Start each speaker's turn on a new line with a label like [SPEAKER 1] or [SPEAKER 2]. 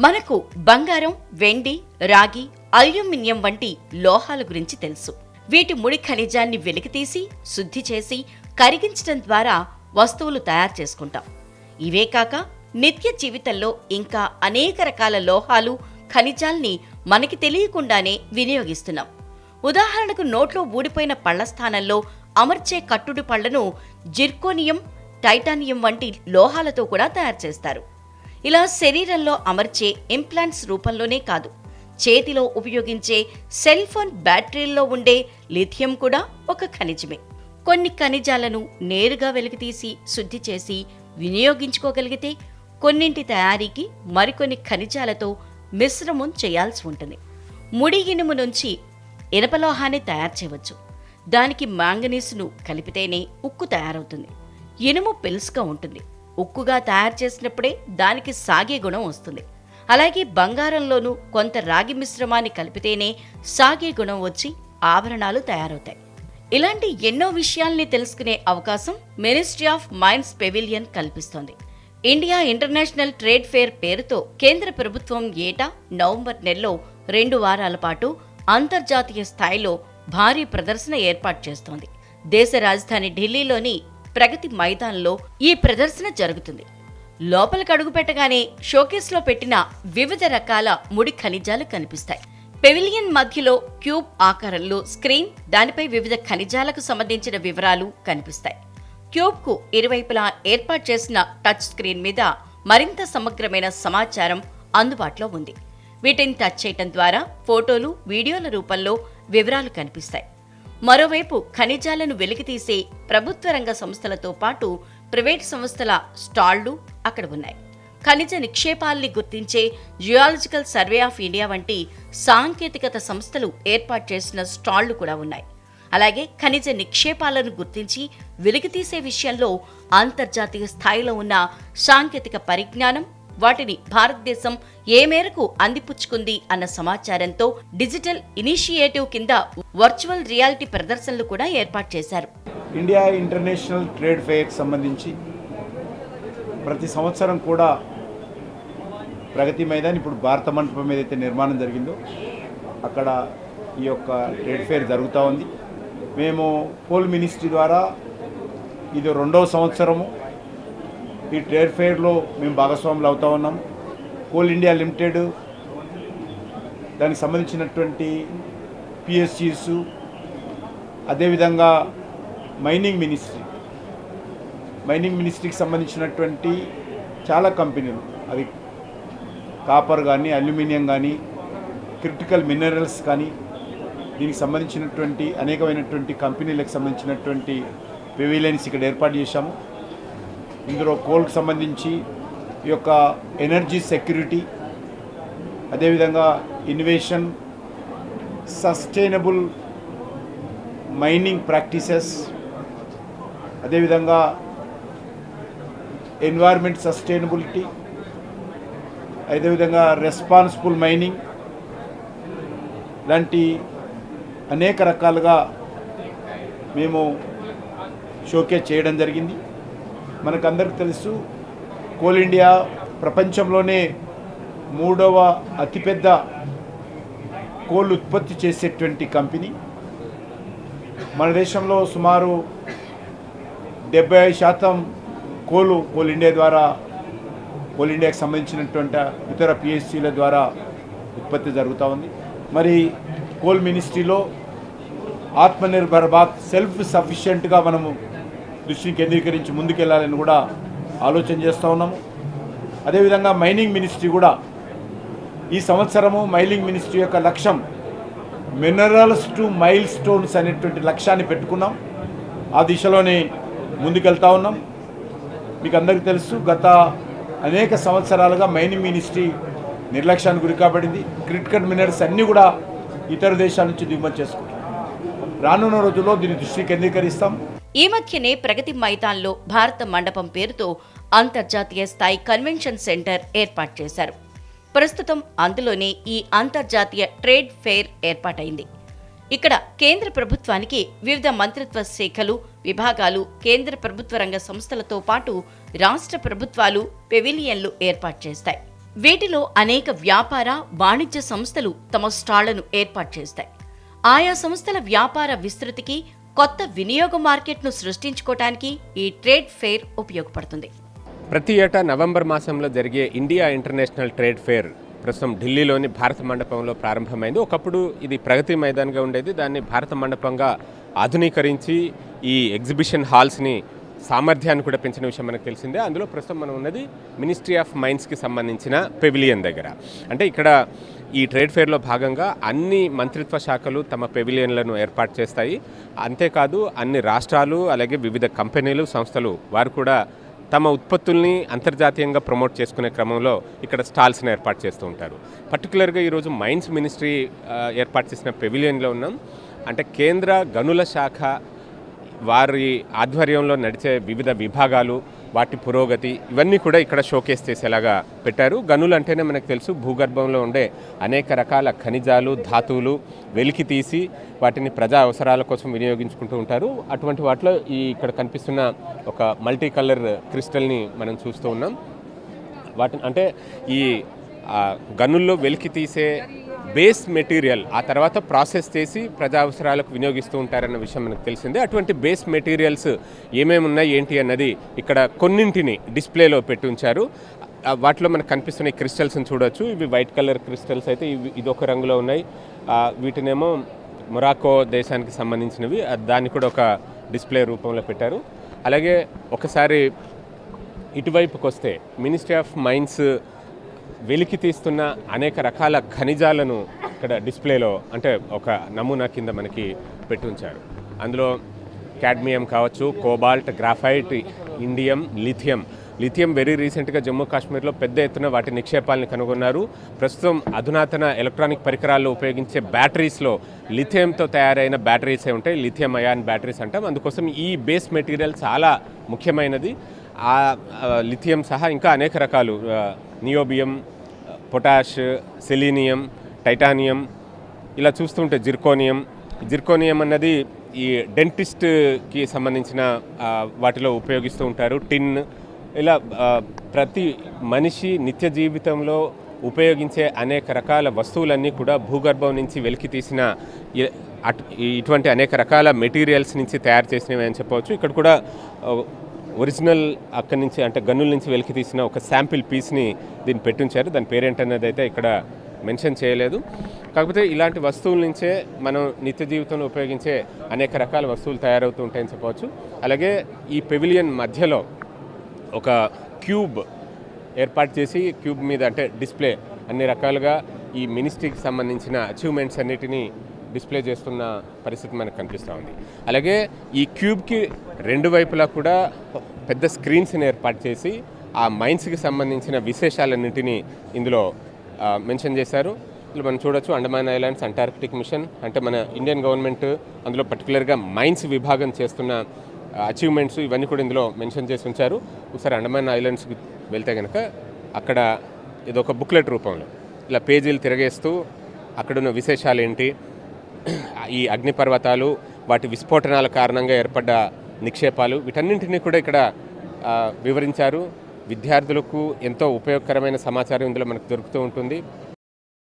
[SPEAKER 1] మనకు బంగారం వెండి రాగి అల్యూమినియం వంటి లోహాల గురించి తెలుసు. వీటి ముడి ఖనిజాన్ని వెలికితీసి శుద్ధి చేసి కరిగించడం ద్వారా వస్తువులు తయారు చేసుకుంటాం. ఇవే కాక నిత్య జీవితంలో ఇంకా అనేక రకాల లోహాలు ఖనిజాల్ని మనకి తెలియకుండానే వినియోగిస్తున్నాం. ఉదాహరణకు నోట్లో ఊడిపోయిన పళ్ళ స్థానంలో అమర్చే కట్టుడు పళ్ళను జిర్కోనియం టైటానియం వంటి లోహాలతో కూడా తయారు చేస్తారు. ఇలా శరీరంలో అమర్చే ఇంప్లాంట్స్ రూపంలోనే కాదు చేతిలో ఉపయోగించే సెల్ ఫోన్ బ్యాటరీల్లో ఉండే లిథియం కూడా ఒక ఖనిజమే. కొన్ని ఖనిజాలను నేరుగా వెలికితీసి శుద్ధి చేసి వినియోగించుకోగలిగితే కొన్నింటి తయారీకి మరికొన్ని ఖనిజాలతో మిశ్రమం చేయాల్సి ఉంటుంది. ముడి ఇనుము నుంచి ఇనపలోహాన్ని తయారు చేయవచ్చు. దానికి మాంగనీసును కలిపితేనే ఉక్కు తయారవుతుంది. ఇనుము పెలుసుగా ఉంటుంది. ఉక్కుగా తయారు చేసినప్పుడే దానికి సాగే గుణం వస్తుంది. అలాగే బంగారంలోనూ కొంత రాగి మిశ్రమాన్ని కలిపితేనే సాగే గుణం వచ్చి ఆభరణాలు తయారవుతాయి. ఇలాంటి ఎన్నో విషయాల్ని తెలుసుకునే అవకాశం మినిస్ట్రీ ఆఫ్ మైన్స్ పెవిలియన్ కల్పిస్తోంది. ఇండియా ఇంటర్నేషనల్ ట్రేడ్ ఫేర్ పేరుతో కేంద్ర ప్రభుత్వం ఏటా నవంబర్ నెలలో రెండు వారాల పాటు అంతర్జాతీయ స్థాయిలో భారీ ప్రదర్శన ఏర్పాటు చేస్తోంది. దేశ రాజధాని ఢిల్లీలోని ప్రగతి మైదాన్లో ఈ ప్రదర్శన జరుగుతుంది. లోపలికి అడుగు పెట్టగానే షోకేస్లో పెట్టిన వివిధ రకాల ముడి ఖనిజాలు కనిపిస్తాయి. పెవిలియన్ మధ్యలో క్యూబ్ ఆకారంలో స్క్రీన్ దానిపై వివిధ ఖనిజాలకు సంబంధించిన వివరాలు కనిపిస్తాయి. క్యూబ్కు ఇరువైపులా ఏర్పాటు చేసిన టచ్ స్క్రీన్ మీద మరింత సమగ్రమైన సమాచారం అందుబాటులో ఉంది. వీటిని టచ్ చేయటం ద్వారా ఫోటోలు వీడియోల రూపంలో వివరాలు కనిపిస్తాయి. మరోవైపు ఖనిజాలను వెలికితీసే ప్రభుత్వ రంగ సంస్థలతో పాటు ప్రైవేట్ సంస్థల స్టాళ్ళు అక్కడ ఉన్నాయి. ఖనిజ నిక్షేపాల్ని గుర్తించే జియాలజికల్ సర్వే ఆఫ్ ఇండియా వంటి సాంకేతికత సంస్థలు ఏర్పాటు చేసిన స్టాళ్ళు కూడా ఉన్నాయి. అలాగే ఖనిజ నిక్షేపాలను గుర్తించి వెలికితీసే విషయంలో అంతర్జాతీయ స్థాయిలో ఉన్న సాంకేతిక పరిజ్ఞానం వాటిని భారతదేశం ఏ మేరకు అందిపుచ్చుకుంది అన్న సమాచారంతో డిజిటల్ ఇనిషియేటివ్ కింద వర్చువల్ రియాలిటీ ప్రదర్శనలు కూడా ఏర్పాటు చేశారు.
[SPEAKER 2] ఇండియా ఇంటర్నేషనల్ ట్రేడ్ ఫెయిర్కి సంబంధించి ప్రతి సంవత్సరం కూడా ప్రగతి మైదాన్ ఇప్పుడు భారత మండపం ఏదైతే నిర్మాణం జరిగిందో అక్కడ ఈ యొక్క ట్రేడ్ ఫెయిర్ జరుగుతూ ఉంది. మేము కోల్ మినిస్ట్రీ ద్వారా ఇది రెండవ సంవత్సరము. ఈ ట్రేడ్ ఫెయిర్లో మేము భాగస్వాములు అవుతా ఉన్నాం. కోల్ ఇండియా లిమిటెడ్ దానికి సంబంధించినటువంటి పిఎస్సిస్ అదేవిధంగా మైనింగ్ మినిస్ట్రీ. మైనింగ్ మినిస్ట్రీకి సంబంధించినటువంటి చాలా కంపెనీలు. అది కాపర్ కానీ అల్యూమినియం కానీ క్రిటికల్ మినరల్స్ కానీ దీనికి సంబంధించినటువంటి అనేకమైనటువంటి కంపెనీలకు సంబంధించినటువంటి పెవిలియన్స్ ఇక్కడ ఏర్పాటు చేశాము. ఇందులో కోల్కి సంబంధించి ఈ యొక్క ఎనర్జీ సెక్యూరిటీ అదేవిధంగా ఇన్వేషన్ సస్టైనబుల్ మైనింగ్ ప్రాక్టీసెస్ అదేవిధంగా ఎన్వైర్మెంట్ సస్టైనబిలిటీ అదేవిధంగా రెస్పాన్సిబుల్ మైనింగ్ లాంటి అనేక రకాలుగా మేము షోకేస్ చేయడం జరిగింది. మనకందరికి తెలుసు కోల్ ఇండియా ప్రపంచంలోనే మూడవ అతిపెద్ద కోల్ ఉత్పత్తి చేసేటువంటి కంపెనీ. మన దేశంలో సుమారు డెబ్బై శాతం కోలు కోల్ ఇండియా ద్వారా కోల్ ఇండియాకి సంబంధించినటువంటి ఇతర పిఎస్సీల ద్వారా ఉత్పత్తి జరుగుతూ ఉంది. మరి కోల్ మినిస్ట్రీలో ఆత్మనిర్భర్ భారత్ సెల్ఫ్ సఫిషియెంట్గా మనము దృష్టిని కేంద్రీకరించి ముందుకెళ్ళాలని కూడా ఆలోచన చేస్తూ ఉన్నాము అదేవిధంగా మైనింగ్ మినిస్ట్రీ కూడా ఈ సంవత్సరము మైనింగ్ మినిస్ట్రీ యొక్క లక్ష్యం మినరల్స్ టు మైల్ స్టోన్స్ అనేటువంటి లక్ష్యాన్ని పెట్టుకున్నాం. ఆ దిశలోనే ముందుకెళ్తా ఉన్నాం. మీకు అందరికీ తెలుసు గత అనేక సంవత్సరాలుగా మైనింగ్ మినిస్ట్రీ నిర్లక్ష్యానికి గురి కాబడింది. క్రిటికల్ మినరల్స్ అన్నీ కూడా ఇతర దేశాల నుంచి దిగుమతి చేసుకుంటాం రానున్న రోజుల్లో దీన్ని దృష్టి కేంద్రీకరిస్తాం.
[SPEAKER 1] ఈ మధ్యనే ప్రగతి మైదాన్లో భారత మండపం పేరుతో అంతర్జాతీయ స్థాయి కన్వెన్షన్ సెంటర్ ఏర్పాటు చేశారు. ప్రస్తుతం అందులోనే ఈ అంతర్జాతీయ ట్రేడ్ ఫెయిర్ ఏర్పాటైంది. ఇక్కడ కేంద్ర ప్రభుత్వానికి వివిధ మంత్రిత్వ శాఖలు విభాగాలు కేంద్ర ప్రభుత్వ రంగ సంస్థలతో పాటు రాష్ట్ర ప్రభుత్వాలు పెవిలియన్లు ఏర్పాటు చేస్తాయి. వీటిలో అనేక వ్యాపార వాణిజ్య సంస్థలు తమ స్టాళ్ళను ఏర్పాటు చేస్తాయి. ఆయా సంస్థల వ్యాపార విస్తృతికి కొత్త వినియోగ మార్కెట్ను సృష్టించుకోవటానికి ఈ ట్రేడ్ ఫెయిర్ ఉపయోగపడుతుంది.
[SPEAKER 3] ప్రతి ఏటా నవంబర్ మాసంలో జరిగే ఇండియా ఇంటర్నేషనల్ ట్రేడ్ ఫేర్ ప్రస్తుతం ఢిల్లీలోని భారత మండపంలో ప్రారంభమైంది. ఒకప్పుడు ఇది ప్రగతి మైదాన్గా ఉండేది. దాన్ని భారత మండపంగా ఆధునీకరించి ఈ ఎగ్జిబిషన్ హాల్స్ని సామర్థ్యాన్ని కూడా పెంచిన విషయం మనకు తెలిసిందే. అందులో ప్రస్తుతం మనం ఉన్నది మినిస్ట్రీ ఆఫ్ మైన్స్కి సంబంధించిన పెవిలియన్ దగ్గర. అంటే ఇక్కడ ఈ ట్రేడ్ ఫేర్లో భాగంగా అన్ని మంత్రిత్వ శాఖలు తమ పెవిలియన్లను ఏర్పాటు చేస్తాయి. అంతేకాదు అన్ని రాష్ట్రాలు అలాగే వివిధ కంపెనీలు సంస్థలు వారు కూడా తమ ఉత్పత్తుల్ని అంతర్జాతీయంగా ప్రమోట్ చేసుకునే క్రమంలో ఇక్కడ స్టాల్స్ని ఏర్పాటు చేస్తూ ఉంటారు. పర్టికులర్గా ఈరోజు మైన్స్ మినిస్ట్రీ ఏర్పాటు చేసిన పెవిలియన్లో ఉన్నాం. అంటే కేంద్ర గనుల శాఖ వారి ఆధ్వర్యంలో నడిచే వివిధ విభాగాలు వాటి పురోగతి ఇవన్నీ కూడా ఇక్కడ షోకేస్ చేసేలాగా పెట్టారు. గనులు అంటేనే మనకు తెలుసు భూగర్భంలో ఉండే అనేక రకాల ఖనిజాలు ధాతువులు వెలికి తీసి వాటిని ప్రజా అవసరాల కోసం వినియోగించుకుంటూ ఉంటారు. అటువంటి వాటిలో ఈ ఇక్కడ కనిపిస్తున్న ఒక మల్టీ కలర్ క్రిస్టల్ని మనం చూస్తూ ఉన్నాం. వాటిని అంటే ఈ గనుల్లో వెలికి తీసే బేస్ మెటీరియల్ ఆ తర్వాత ప్రాసెస్ చేసి ప్రజా అవసరాలకు వినియోగిస్తూ ఉంటారన్న విషయం మనకు తెలిసిందే. అటువంటి బేస్ మెటీరియల్స్ ఏమేమి ఉన్నాయి ఏంటి అన్నది ఇక్కడ కొన్నింటిని డిస్ప్లేలో పెట్టి ఉంచారు. వాటిలో మనకు కనిపిస్తున్న క్రిస్టల్స్ని చూడొచ్చు. ఇవి వైట్ కలర్ క్రిస్టల్స్ అయితే ఇవి ఇదొక రంగులో ఉన్నాయి. వీటినేమో మొరాకో దేశానికి సంబంధించినవి. దాన్ని కూడా ఒక డిస్ప్లే రూపంలో పెట్టారు. అలాగే ఒకసారి ఇటువైపుకి వస్తే మినిస్ట్రీ ఆఫ్ మైన్స్ వెలికి తీస్తున్న అనేక రకాల ఖనిజాలను ఇక్కడ డిస్ప్లేలో అంటే ఒక నమూనా కింద మనకి పెట్టి ఉంచారు అందులో క్యాడ్మియం కావచ్చు cobalt graphite indium lithium. Lithium very రీసెంట్గా జమ్మూ కాశ్మీర్లో పెద్ద ఎత్తున వాటి నిక్షేపాలను కనుగొన్నారు. ప్రస్తుతం అధునాతన ఎలక్ట్రానిక్ పరికరాల్లో ఉపయోగించే బ్యాటరీస్లో లిథియంతో తయారైన బ్యాటరీసే ఉంటాయి. లిథియం అయాన్ బ్యాటరీస్ అంటాం. అందుకోసం ఈ బేస్ మెటీరియల్ చాలా ముఖ్యమైనది. ఆ లిథియం సహా ఇంకా అనేక రకాలు నియోబియం పొటాష్ సెలీనియం టైటానియం ఇలా చూస్తుంటే జిర్కోనియం. జిర్కోనియం అన్నది ఈ డెంటిస్ట్కి సంబంధించిన వాటిలో ఉపయోగిస్తూ ఉంటారు. టిన్ ఇలా ప్రతి మనిషి నిత్య జీవితంలో ఉపయోగించే అనేక రకాల వస్తువులన్నీ కూడా భూగర్భం నుంచి వెలికి తీసిన ఇటువంటి అనేక రకాల మెటీరియల్స్ నుంచి తయారు చేసినవి అని చెప్పవచ్చు. ఇక్కడ కూడా ఒరిజినల్ అక్కడి నుంచి అంటే గన్నుల నుంచి వెలికి తీసిన ఒక శాంపిల్ పీస్ని దీన్ని పెట్టించారు. దాని పేరేంటనేది అయితే ఇక్కడ మెన్షన్ చేయలేదు. కాకపోతే ఇలాంటి వస్తువుల నుంచే మనం నిత్య జీవితంలో ఉపయోగించే అనేక రకాల వస్తువులు తయారవుతూ ఉంటాయని చెప్పవచ్చు. అలాగే ఈ పెవిలియన్ మధ్యలో ఒక క్యూబ్ ఏర్పాటు చేసి క్యూబ్ మీద అంటే డిస్ప్లే అన్ని రకాలుగా ఈ మినిస్ట్రీకి సంబంధించిన అచీవ్మెంట్స్ అన్నిటినీ డిస్ప్లే చేస్తున్న పరిస్థితి మనకు కనిపిస్తూ ఉంది. అలాగే ఈ క్యూబ్కి రెండు వైపులా కూడా పెద్ద స్క్రీన్స్ని ఏర్పాటు చేసి ఆ మైన్స్కి సంబంధించిన విశేషాలన్నింటినీ ఇందులో మెన్షన్ చేశారు. ఇట్లా మనం చూడొచ్చు అండమాన్ ఐలాండ్స్ అంటార్కిటిక్ మిషన్ అంటే మన ఇండియన్ గవర్నమెంట్ అందులో పర్టికులర్గా మైన్స్ విభాగం చేస్తున్న అచీవ్మెంట్స్ ఇవన్నీ కూడా ఇందులో మెన్షన్ చేసి ఉంచారు. ఒకసారి అండమాన్ ఐలాండ్స్కి వెళ్తే కనుక అక్కడ ఇదొక బుక్లెట్ రూపంలో ఇలా పేజీలు తిరగేస్తూ అక్కడున్న విశేషాలు ఏంటి ఈ అగ్నిపర్వతాలు వాటి విస్ఫోటనాల కారణంగా ఏర్పడ్డ నిక్షేపాలు వీటన్నింటినీ కూడా ఇక్కడ వివరించారు. విద్యార్థులకు ఎంతో ఉపయోగకరమైన సమాచారం ఇందులో మనకు దొరుకుతూ ఉంటుంది.